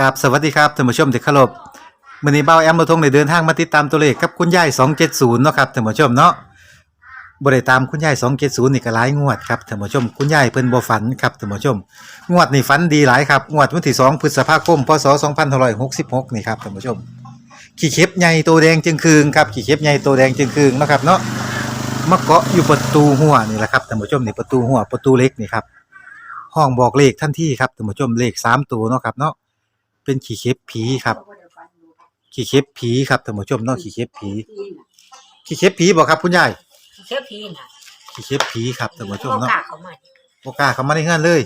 กับสวัสดีครับท่านผู้ชมที่เคารพมื้อนี้เบ้าแอมเราทงได้เดินทางมาติดตามตัวเลขกับคุณยาย270เนาะครับท่านผู้ชมเนาะบ่ได้ตามคุณยาย270นี่ก็หลายงวดครับท่านผู้ชม คุณยายเพิ่นบ่ฝันครับท่านผู้ชม งวดนี้ฝันดีหลายครับงวดวันที่2พฤษภาคมพศ2566นี่ครับท่านผู้ชม ขี้เข็บใหญ่ตัวแดงจึงคืงครับขี้เข็บใหญ่ตัวแดงจึงคืงเนาะครับเนาะมาเกาะอยู่ประตูหัวนี่แหละครับท่านผู้ชมนี่ประตูหัวประตูเล็กนี่ครับห้องบอกเลขทันที่ครับท่านผู้ชมเลขสามตัวเนาะครับเนาะ เป็นขี้เข็บผีครับ ขี้เข็บผีครับท่านผู้ชมเนาะขี้เข็บผี ขี้เข็บผีบอกครับคุณยายเชื่อพี่น่ะขี้เข็บผีครับท่านผู้ชมบ่เนาะกล้าเขามาบ่กล้าเข้ามาในเฮือนเลย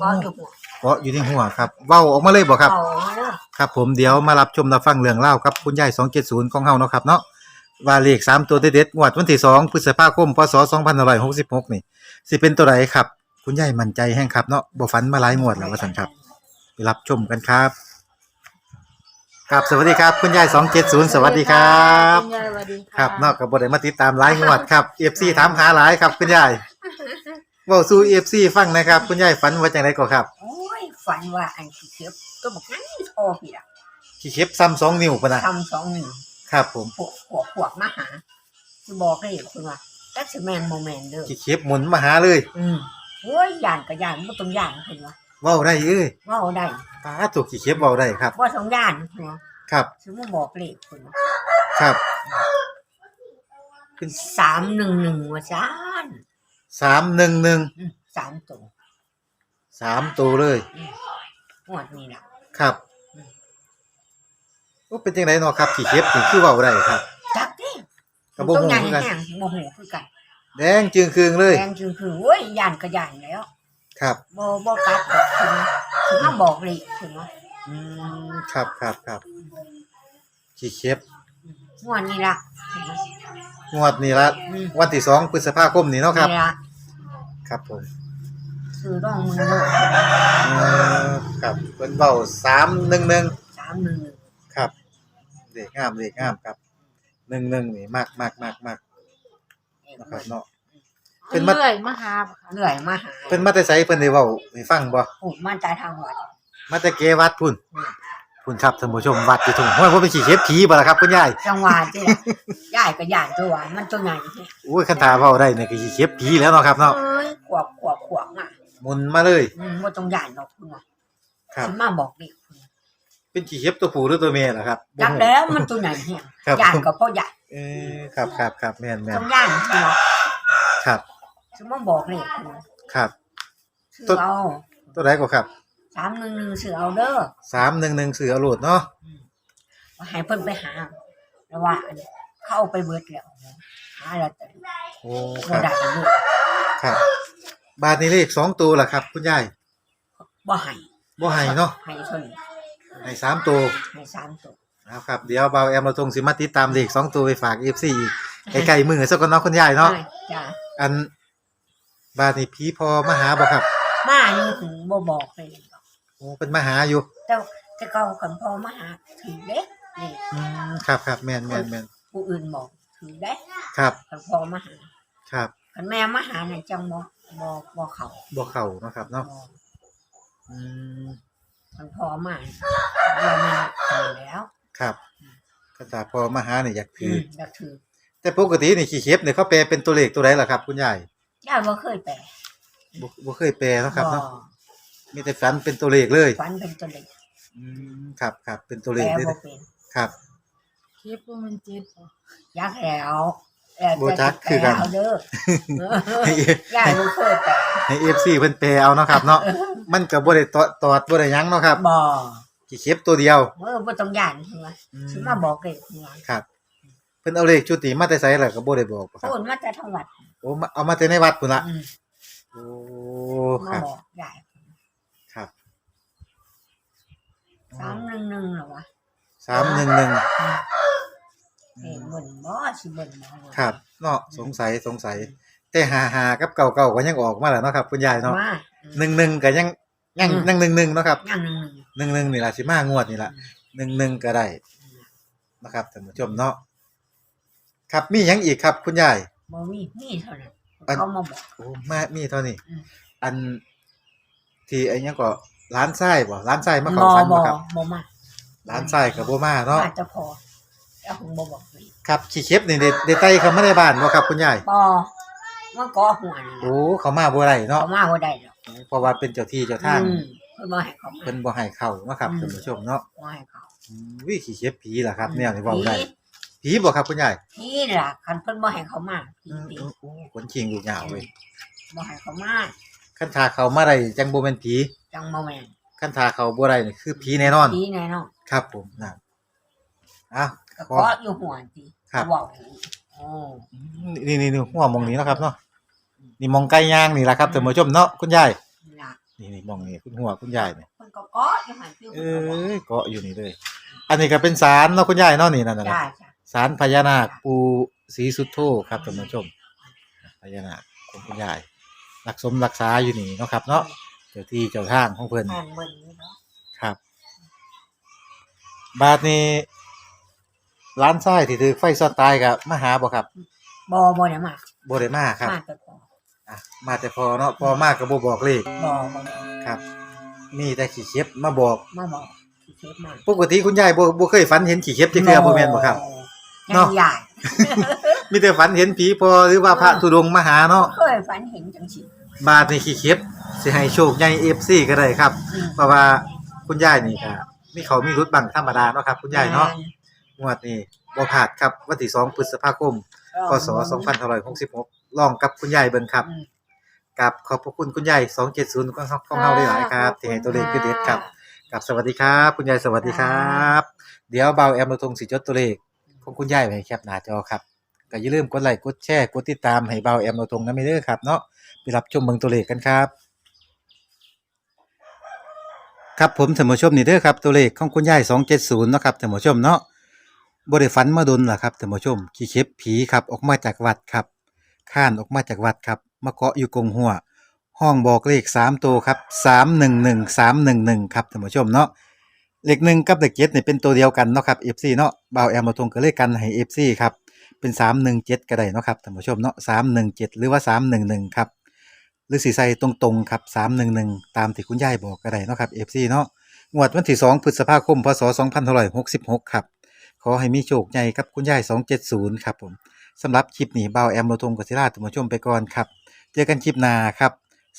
ก็อยู่หัวเกาะอยู่ในหัวครับเว้าออกมาเลยบ่ครับ เอาเด้อครับผมเดี๋ยวมารับชมรับฟังเรื่องเล่าวครับคุณยาย270ของเฮาเนาะครับเนาะว่าเลข3ตัวเด็ดๆงวดวันที่2พฤษภาคมพศ2566นี่สิเป็นตัวใดครับ คุณยายมั่นใจแฮงครับเนาะบ่ฝันมาหลายงวดแล้วว่าซั่นครับ ไปรับชมกันครับครับสวัสดีครับ คุณยาย270 สวัสดีครับคุณยายสวัสดีะครับเนอกกับบได้มาติดตามหลายงวดครับ FC ถามหาหลายครับ คุณยายเว้าสู่ FC ฟังนะครับ คุณยายฝันว่าจังไดก็ครับโอ้ยฝันว่าอันขี้เข็บก็บอกงั้นโทรพี่ล่ะขี้เข็บซ้ำสองนิ้วปะนะทำสองหนึ่งครับผมพวกพวกพวกมาหาจะบอกให้คุณว่าจักสิแมนโมแมนเด้อขี้เข็บหมุนมาหาเลย อืมโอ้ยย่านก็ย่านบ่ต้องย่านเพิ่นว่า เว้าได้เอ้ยเว้าได้ตาถูกขี้เข็บเว้าได้ครับบ่ต้องย่านเพิ่นว่าครับสิมาบอกเลขเพิ่นว่าครับเป็น311ว่าซ่านสามหนึ่งหนึ่งอืมสามตัวสามตัวเลยงวดนี้ล่ะครับโอ้เป็นจังไดเนาะครับขี้เข็บนี่คือเว้าได้ครับจักเด้กระบ่ต้องฮู้ย่านคือกันแห้งบ่ฮู้คือกันแดงจึงคืงเลยแดงคือคือโอ้ยย่านก็ย่านแล้ว ครับบ่บ่กัดดอกถึงถึงมาบอกเลยถึงว่าอืมครับครับครับขี้เข็บงวดนี้ล่ะถึงว่างวดนี้ละอืมวันที่สองพฤษภาคมนี้เนาะครับ นี่ล่ะครับผมซื้อร่องมือโลดเออครับเพิ่นเว้าสามหนึ่งหนึ่งสามหนึ่งครับเด็กงามเด็กงามครับหนึ่งหนึ่งนี่มากมากมากมากนะครับเนาะ เป็นมาเรื่อยมาหาบ่ค่ะเหนื่อยมาหาเพิ่นมาแต่ไสเพิ่นได้เว้าให้ฟังบ่พูดมาจากทางวัด มาแต่เกวัดพุ่นอืม พุ่นครับท่านผู้ชมวัดอยู่ทุ่งห้วยบ่เป็นขี้เข็บผีบ่ล่ะครับคุณยายจังหวะที่ล่ะย่ายก็ย่านตัวมันตัวใหญ่ที่โอ้ยคันถาเว้าได้นี่ก็ขี้เข็บผีแล้วเนาะครับเนาะเอ้ยขวบขวบขวบมาหมุนมาเลย อืมบ่ต้องย่านดอกคุณว่าครับสิมาบอกเด็กคุณเป็นขี้เข็บตัวผู้หรือตัวเมียล่ะครับบ่จักฮู้ แล้วมันตัวใหญ่แฮงครับ ย่านก็เพราะย่านเออครับครับครับแม่นแม่ต้อนงย่านคุณว่าครับ สิมาบอกเลขคุณครับ ซื้อต้นเอาตัวใดก็ครับ311ซื้อเอาเด้อ311ซื้อเอาโลดเนาะว่าให้เพิ่นไปหาแล้วว่าอันเข้าไปเบิดแล้วหาแล้วแต่โอ้คบ่รับได้เลยครับ บาทนี้เลขสองตัวล่ะครับ คุณยายบ่ให้บ่ให้เนาะให้เท่านี้ให้สามตัวให้สามตัวเอาครับ เดี๋ยวเบาแอมเราตรงสิมาติดตามเลขสองตัวไปฝาก FC อีกใกล้ๆมือสักคนเนาะคุณยายเนาะให้จ้ะอัน บาทนี้ผีพอมาหาบ่ครับมาอยู่ถึงบ่บอกเลยโอ้เป็นมาหาอยู่แต่แต่เก่ากันพอมาหาถือเด้นี่อืมครับครับแม่นแม่นแม่นผู้อื่นบอกถือเด้ครับกันพอมาหาครับคันแม่มาหาน่ะจังบ่บ่บ่เข้าบ่เข้าเนาะครับเนาะบ่อืมคันพอมาเราไม่ถือแล้วครับก็ถ้าพอมาหานี่อยากถืออือมอยากถือแต่ปกตินี่ขี้เข็บเนี่ยเขาแปลเป็นตัวเลขตัวใดล่ะครับ คุณยาย ย่าบ่เคยแปลบ่บ่เคยแปลเนาะครับเนาะบ่มีแต่ฝันเป็นตัวเลขเลยฝันเป็นตัวเลขอืมครับครับเป็นตัวแปเลลขเลยบ่เป็นครับคลิปว่ามันจิตบ่อยากแล้วแล้วบ่จักคือกันเอาเด้อให้ย่าบ่เคยแปลให้ FC เพิ่นแปลเอาเนาะครับ เนาะมันก็บ่ได้ตอดตอดบ่ได้หยังเนาะครับบ่ขี้เข็บตัวเดียวเออบ่ต้องย่านใช่ไหมอืมสิมาบอกเลยคุณว่าครับเพิ่นเอาเลขชุดนี้มาแต่ไสล่ะก็บ่ได้บอกครับโอนมาจากทางวัด โอ้มาเอามาแต่ในวัดพุ่นละอืมโอ้มาครับ บอกยายครับสามหนึ่งหนึ่งเหรอวะสามหนึ่งหนึ่งเห็นเบิ่นบ่สิเบิ่นบ่ครับเนาะสงสัยสงสัย แต่หาหากับเก่าเก่าก็ยังออกมาแล้วเนาะครับคุณยายเนาะมาหนึ่งหนึ่งก็ยังยังอืม ยังหนึ่งหนึ่งเนาะครับอย่างหนึ่งหนึ่งหนึ่งหนึ่งนี่ล่ะสิมางวดนี่ล่ะหนึ่งหนึ่งก็ได้นะครับท่านผู้ชมเนาะครับมีหยังอีกครับคุณยาย บ่มีมีเท่านั้นอัน เขามาบอก โอ้มามีเท่านี้อืม อัน ที่ไอ้หยังก็ร้านไส้บ่ร้านไส้มาบเข้าอฝันบบ่อครับบอมาร้านไส้กับบ่มาเนาะอาจจะพอแล้วคงบอบอกเลยครับขี้เข็บนี่ได้ได้ไต่เข้ามาในบ้านบ่ครับคุณยายปอเมื่อก่อหัวนี่แหละโอ้เขามาบ่ได้เนาะเขามาบ่ได้หรอกเพราะว่าเป็นเจ้าที่เจ้าทางอืมเพิ่นบ่ให้เขามา เพิ่นบ่ให้เข้าเนาะครับท่านผู้ชมเนาะบ่ให้เขาอืมวิขี้เข็บผีล่ะครับอืมแนวนี้เว้าได้ผี ผีบ่ครับคุณยายนี่ล่ะคันเพิ่นบ่ให้เขามาผีอืมผีโอ้ขนขิงลูกยาวเว้ยบ่ให้เขามาคันทาเขามาได้จังบ่แม่นผีจังบ่แม่นคันทาเขาบ่ได้นี่คือผีแน่นอนผีแน่นอนครับ ผมนะอ้าวก็ขอเกาะอยู่หัวติครับเว้าโอ้นี่นี่นี่หัวหมองนี้เนาะครับเนาะนี่หมองไก่ย่างนี่ล่ะครับท่านผู้ชมเนาะคุณยายล่ะนี่นี่หมองนี้คุณหัวคุณยายนี่เพิ่นก็เกาะอยู่หันคือเอเพิ่นก็เว้า้ยเกาะอยู่นี่เลย อันนี้ก็เป็นศาลเนาะคุณยายเนาะนี่นั่นน่ะจ้า นะจ้าศาลพญานาคปูศรีสุโธครับท่านผู้ชมพญานาคของคุณยายรักสมรักษาอยู่นี่เนาะครับ เนาะเจ้าที่เจ้าทางของเพิ่นแม่นเบิ่งนี่เนาะครับ บาทนี้ร้านไส้ที่ถือไฟซ่อนตายกับมาหาบ่ครับบ่บ่ได้มาบ่ได้มาครับ มาแต่พออะมาแต่พอเนาะพอมากก็บ่บอกเลขบ่บ่ได้ครับ มีแต่ขี้เข็บมาบอกมาบอกที่เทปมาปกติคุณยายบ่บ่เคยฝันเห็นขี้เข็บจักเทื่อบ่แม่นบ่ครับ เนาะเนาะ ใหญ่มีแต่ฝันเห็นผีพอหรือว่าพระธุดงค์มาหาเนาะ เคยฝันเห็นจังสิบาทนี่ขี้เข็บสิให้โชคใหญ่ FC ก็ได้ครับ อืมเพราะว่าคุณยายนี่ก็มีเขามีรุดบังธรรมดาเนาะครับ คุณยายเนาะงวดนี้บ่พลาดครับวันที่2พฤษภาคม พศ2566ลองกับคุณยายเบิ่งครับอืม กับขอบพระคุณคุณยาย270ของเฮาของเฮาได้หลายครับ ที่ให้ตัวเลขคือเด็ดครับกับสวัสดีครับ คุณยายสวัสดีครับ เดี๋ยวเบาแอมเราทงสิจดตัวเลข ของคุณยายไว้แคปหน้าจอครับก็อย่าลืมกดไลค์กดแชร์กดติดตามให้เบาแอมเราทงนำไปเด้อครับเนาะไปรับชมเบิ่งตัวเลขกันครับ ครับผมท่านผู้ชมนี่เด้อครับตัวเลขของคุณยาย270เนาะครับท่านผู้ชมเนาะบ่ได้ฝันมาดนล่ะครับท่านผู้ชมขี้เข็บผีครับออกมาจากวัดครับข้านออกมาจากวัดครับมาเกาะอยู่กงหัวห้องบอกเลข3ตัวครับ311 311ครับท่านผู้ชมเนาะ เลขหนึ่งกับเลขเจ็ดนี่ยเป็นตัวเดียวกันเนาะครับ FC เนาะเบาแอมมาทงก็เลขกันให้ FC ครับเป็น317ก็ได้เนาะครับท่านผู้ชมเนาะ317หนึ่งเจ็ดหรือว่า311ครับหรือสีใส่ตรงๆครับ311ตามที่คุณยายบอกก็ได้เนาะครับ FC เนาะงวดวันที่2พฤษภาคมพศ2566ครับขอให้มีโชคใหญ่กับคุณยาย270ครับผมสำหรับคลิปนี้เบาแอมโรทงกศิราท่านผู้ชมไปก่อนครับ เจอกันคลิปหน้าครับ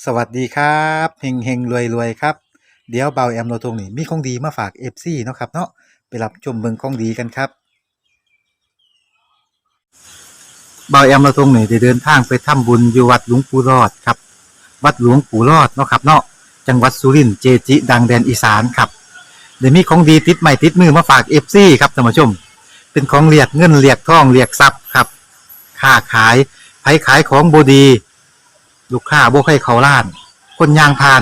สวัสดีครับเฮงเฮงรวยรวยครับ เดี๋ยวเบาแอมโรทงนี่มีของดีมาฝาก FC เนาะครับเนาะไปรับชมเบิ่งของดีกันครับเบาแอมเราทรงนี่ได้เดินทางไปทำบุญอยู่วัดหลวงปู่รอดครับ วัดหลวงปู่รอดเนาะครับเนาะจังหวัดสุรินทร์เจจิ ดังแดนอีสานครับเดี๋ยวมีของดีติดใหม่ติดมือมาฝากเอฟซีครับท่านผู้ชม เป็นของเรียกเงินเรียกทองเรียกทรัพย์ครับค้าขายไผขายของบดี ลูกค้าบ่ใครเขาล้าน คนยางพาน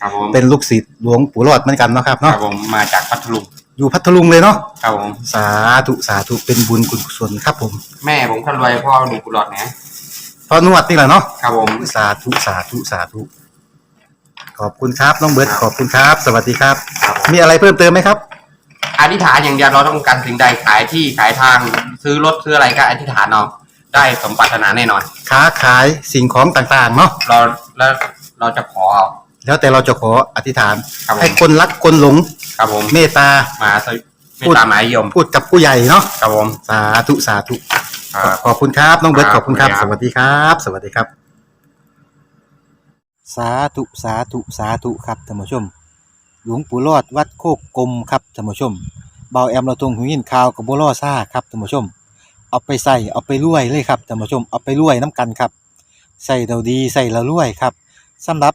ครับผมเป็นลูกศิษย์หลวงปู่รอดเหมือนกันเนาะครับครัเนาะบผมมาจากพัทลุงอยู่พัทลุงเลยเนาะครับผมสาธุสาธุเป็นบุญกุศลครับผมแม่ผมคนรวยพ่อหนุ่มกุหลาบนะพอนวดนี่แหละเนาะครับผม สาธุสาธุสาธุขอบคุณครับน้องเบิร์ดขอบคุณครับ สวัสดีครับ ครับผม มีอะไรเพิ่มเติมไหมครับกอธิษฐานอย่างเดียวเราต้องการสิ่งใดขายที่ขายทางซื้อรถซื้ออะไรก็อธิษฐานเอาได้สมปรารถนาแน่นอน ค้าขายสิ่งของต่างๆเนาะเราแล้วเราจะขอเอา แล้วแต่เราจะขออธิษฐาน ครับผม ให้คนรักคนหลงครับผมเมตตา มาสวิไม่ตามหมายยมพูดกับผู้ใหญ่เนาะครับผมสาธุสาธุ ครับ ขอบคุณครับน้องเบิร์ตคขรับอบคุณครับขอบสคุณครับวัสดีครับ สวัสดีครับ สาธุสาธุสาธุครับท่านผู้ชม หลวงปู่รอดวัดโคกกลมครับท่านผู้ชมเบาแอมเราตรงหูยินข่าวกับบัวล่อซ่าครับท่านผู้ชม เอาไปใส่เอาไปรวยเลยครับท่านผู้ชมเอาไปรวยน้ำกันครับใส่เราดีใส่เรารวยครับสำหรับ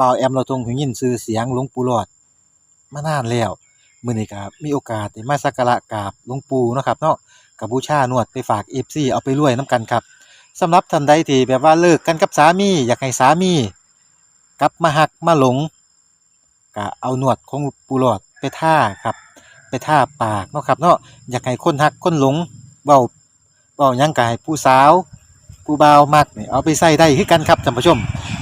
บ่าวแอมเราทรงหูยินชื่อเสียงหลวงปู่หลอดมานานแล้วมื้อนี้ก็มีโอกาสได้มาสักการะกราบหลวงปู่เนาะครับเนาะกับบูชานวดไปฝาก FC เอาไปรวยนํกันครับสำหรับท่านใดที่แบบว่าเลิกกันกับสามี อยากให้สามี กลับมาหักมาหลงก็เอาหนวดของปูหลอดไปท่าครับ ไปท่าปากเนาะครับเนาะอยากให้คนหักคนหลงเว้าเว้ายังก็ให้ผู้สาว ผู้บ่าวมักนี่เอาไปใส่ได้คือกันครับท่านผู้ชม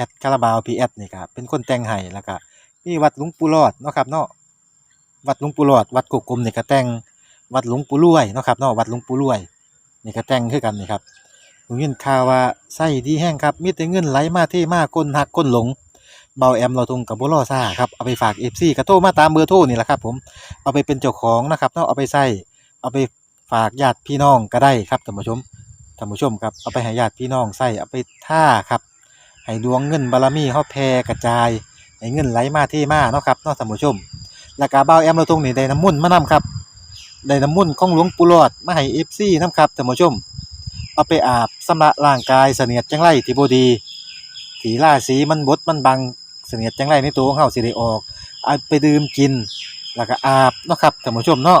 อดคาราบาวพีแอดนี่ครับเป็นคนแต่งให้แล้วก็มีวัดหลวงปู่รอดเนาะครับเนาะวัดหลวงปู่รอด วัดกกกลมนี่ก็แต่งวัดหลวงปู่รวยเนาะครับเนาะวัดหลวงปู่รวยนี่ก็แต่งคือกันนี่ครับผมยินข่าวว่าไส้ดีแห้งครับมีแต่เงินไหลมาเทมาคนหักคนหลงเบาแอมเราทงกับบุรอซ่าครับเอาไปฝากเอฟซีกระโทมาตามเบอร์โทรนี่แหละครับผมเอาไปเป็นเจ้าของนะครับเนาะเอาไปใส่เอาไปฝากญาติพี่น้องก็ได้ครับท่านผู้ชมท่านผู้ชมครับเอาไปให้ญาติพี่น้องใส่เอาไปท่าครับ ให้ดวงเงินบารมีเฮาแผ่กระจายให้เงินไหลมาเทมาเนาะครับเนาะท่านผู้ชม แล้วก็เบาแอมเราทงนี่ได้น้ำมุ่นมานํครับได้น้ำมุ่นของหลวงปู่หลอดมาให้เอฟซีนํครับท่านผู้ชม เอาไปอาบสำระร่างกายเสนียดจังไรที่บ่ดีถีล่าสีมันบดมันบังเสนียดจังไรในตัวของเฮาสิได้ออกเอาไปดื่มกินแล้วก็อาบเนาะครับท่านผู้ชมเนาะ